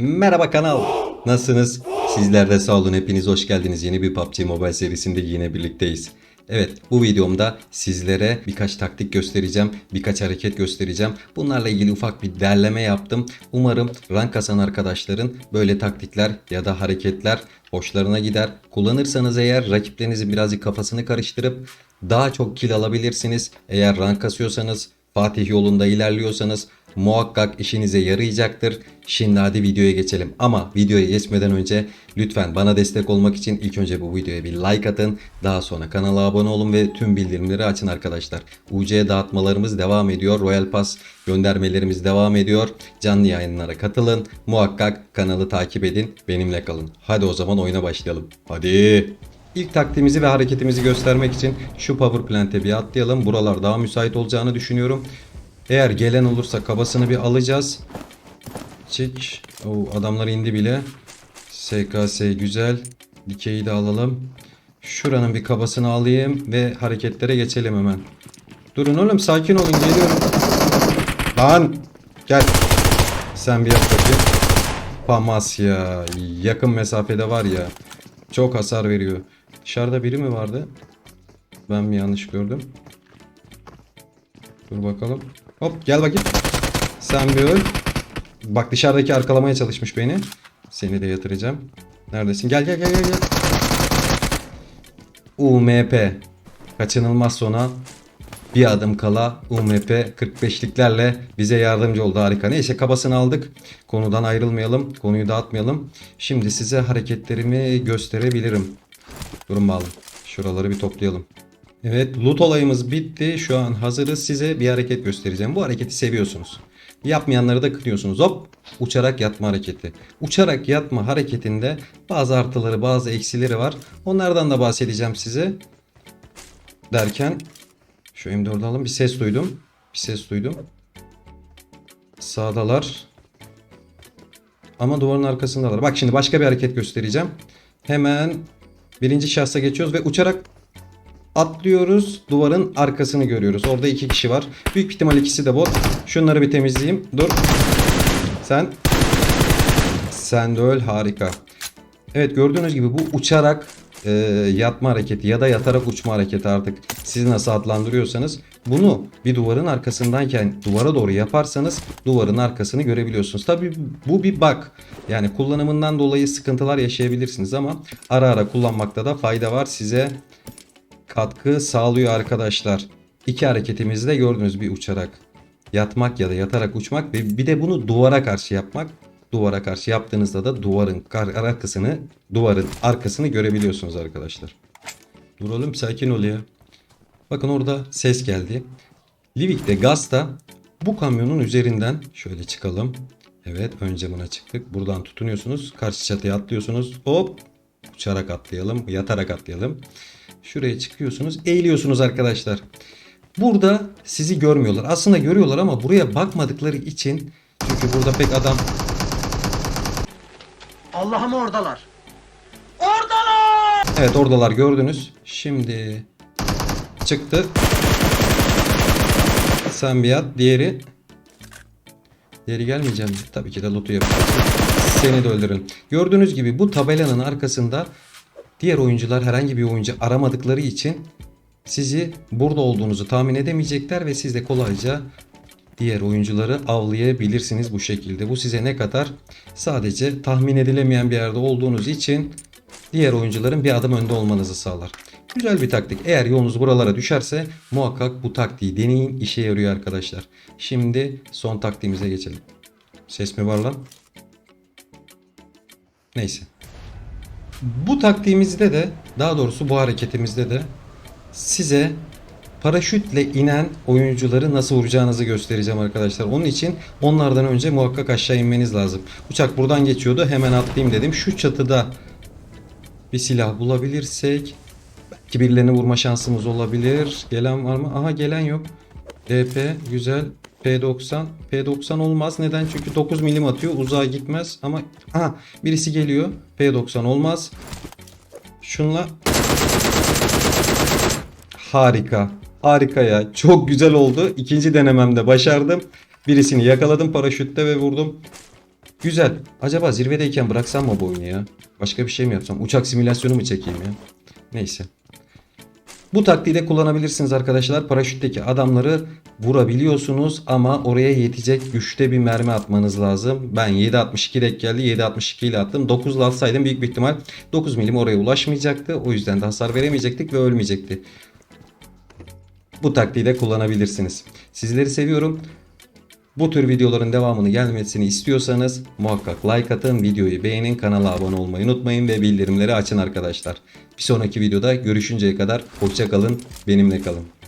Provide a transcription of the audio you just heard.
Merhaba kanal. Nasılsınız? Sizler de sağ olun. Hepiniz hoş geldiniz. Yeni bir PUBG Mobile serisinde yine birlikteyiz. Evet bu videomda sizlere birkaç taktik göstereceğim. Birkaç hareket göstereceğim. Bunlarla ilgili ufak bir derleme yaptım. Umarım rank kasan arkadaşların böyle taktikler ya da hareketler hoşlarına gider. Kullanırsanız eğer rakiplerinizin birazcık kafasını karıştırıp daha çok kill alabilirsiniz. Eğer rank kasıyorsanız Fatih yolunda ilerliyorsanız muhakkak işinize yarayacaktır. Şimdi hadi videoya geçelim. Ama videoya geçmeden önce lütfen bana destek olmak için ilk önce bu videoya bir like atın. Daha sonra kanala abone olun ve tüm bildirimleri açın arkadaşlar. UC dağıtmalarımız devam ediyor. Royal Pass göndermelerimiz devam ediyor. Canlı yayınlara katılın. Muhakkak kanalı takip edin. Benimle kalın. Hadi o zaman oyuna başlayalım. Hadi. İlk taktiğimizi ve hareketimizi göstermek için şu power plant'e bir atlayalım. Buralar daha müsait olacağını düşünüyorum. Eğer gelen olursa kabasını bir alacağız. Çık. Oo, adamlar indi bile. SKS güzel. Dikeyi de alalım. Şuranın bir kabasını alayım ve hareketlere geçelim hemen. Durun oğlum sakin olun geliyorum. Lan gel. Sen bir yap bakayım. Pamas ya. Yakın mesafede var ya. Çok hasar veriyor. Dışarıda biri mi vardı? Ben mi yanlış gördüm? Dur bakalım. Hop gel bakayım. Sen bir öl. Bak dışarıdaki arkalamaya çalışmış beni. Seni de yatıracağım. Neredesin? Gel gel gel gel. gel. UMP. Kaçınılmaz sona bir adım kala UMP 45'liklerle bize yardımcı oldu harika. Neyse kabasını aldık. Konudan ayrılmayalım. Konuyu dağıtmayalım. Şimdi size hareketlerimi gösterebilirim. Durun bağlı. Şuraları bir toplayalım. Evet loot olayımız bitti. Şu an hazırız. Size bir hareket göstereceğim. Bu hareketi seviyorsunuz. Yapmayanları da kınıyorsunuz. Hop uçarak yatma hareketi. Uçarak yatma hareketinde bazı artıları bazı eksileri var. Onlardan da bahsedeceğim size. Derken şu M4'ü alalım. Bir ses duydum. Bir ses duydum. Sağdalar. Ama duvarın arkasındalar. Bak şimdi başka bir hareket göstereceğim. Hemen birinci şahsa geçiyoruz ve uçarak atlıyoruz. Duvarın arkasını görüyoruz. Orada iki kişi var. Büyük ihtimal ikisi de bot. Şunları bir temizleyeyim. Dur. Sen. Sen de öl. Harika. Evet gördüğünüz gibi bu uçarak e, yatma hareketi ya da yatarak uçma hareketi artık siz nasıl adlandırıyorsanız bunu bir duvarın arkasındayken duvara doğru yaparsanız duvarın arkasını görebiliyorsunuz. Tabi bu bir bug yani kullanımından dolayı sıkıntılar yaşayabilirsiniz ama ara ara kullanmakta da fayda var size katkı sağlıyor arkadaşlar. İki hareketimizde de gördünüz bir uçarak yatmak ya da yatarak uçmak ve bir de bunu duvara karşı yapmak. Duvara karşı yaptığınızda da duvarın arkasını, duvarın arkasını görebiliyorsunuz arkadaşlar. Dur sakin ol ya. Bakın orada ses geldi. Livik'te Gaz'da bu kamyonun üzerinden şöyle çıkalım. Evet ön camına çıktık. Buradan tutunuyorsunuz. Karşı çatıya atlıyorsunuz. Hop uçarak atlayalım. Yatarak atlayalım. Şuraya çıkıyorsunuz. Eğiliyorsunuz arkadaşlar. Burada sizi görmüyorlar. Aslında görüyorlar ama buraya bakmadıkları için çünkü burada pek adam Allah'ım oradalar. Oradalar! Evet oradalar gördünüz. Şimdi çıktı. Sen bir at. Diğeri Diğeri gelmeyeceğim. Tabii ki de loot'u yapacağız. Seni de öldürün. Gördüğünüz gibi bu tabelanın arkasında diğer oyuncular herhangi bir oyuncu aramadıkları için sizi burada olduğunuzu tahmin edemeyecekler ve siz de kolayca diğer oyuncuları avlayabilirsiniz bu şekilde. Bu size ne kadar sadece tahmin edilemeyen bir yerde olduğunuz için diğer oyuncuların bir adım önde olmanızı sağlar. Güzel bir taktik. Eğer yolunuz buralara düşerse muhakkak bu taktiği deneyin. İşe yarıyor arkadaşlar. Şimdi son taktiğimize geçelim. Ses mi var lan? Neyse. Bu taktiğimizde de daha doğrusu bu hareketimizde de size paraşütle inen oyuncuları nasıl vuracağınızı göstereceğim arkadaşlar. Onun için onlardan önce muhakkak aşağı inmeniz lazım. Uçak buradan geçiyordu. Hemen atlayayım dedim. Şu çatıda bir silah bulabilirsek belki birilerini vurma şansımız olabilir. Gelen var mı? Aha gelen yok. DP güzel. P90. P90 olmaz. Neden? Çünkü 9 milim atıyor. Uzağa gitmez. Ama aha birisi geliyor. P90 olmaz. Şunla Harika. Harika ya. Çok güzel oldu. İkinci denememde başardım. Birisini yakaladım paraşütte ve vurdum. Güzel. Acaba zirvedeyken bıraksam mı bu oyunu ya? Başka bir şey mi yapsam? Uçak simülasyonu mu çekeyim ya? Neyse. Bu taktiği de kullanabilirsiniz arkadaşlar. Paraşütteki adamları vurabiliyorsunuz ama oraya yetecek güçte bir mermi atmanız lazım. Ben 7.62 denk geldi. 7.62 ile attım. 9 ile atsaydım büyük bir ihtimal 9 milim oraya ulaşmayacaktı. O yüzden de hasar veremeyecektik ve ölmeyecekti. Bu taktiği de kullanabilirsiniz. Sizleri seviyorum. Bu tür videoların devamını gelmesini istiyorsanız muhakkak like atın, videoyu beğenin, kanala abone olmayı unutmayın ve bildirimleri açın arkadaşlar. Bir sonraki videoda görüşünceye kadar hoşça kalın, benimle kalın.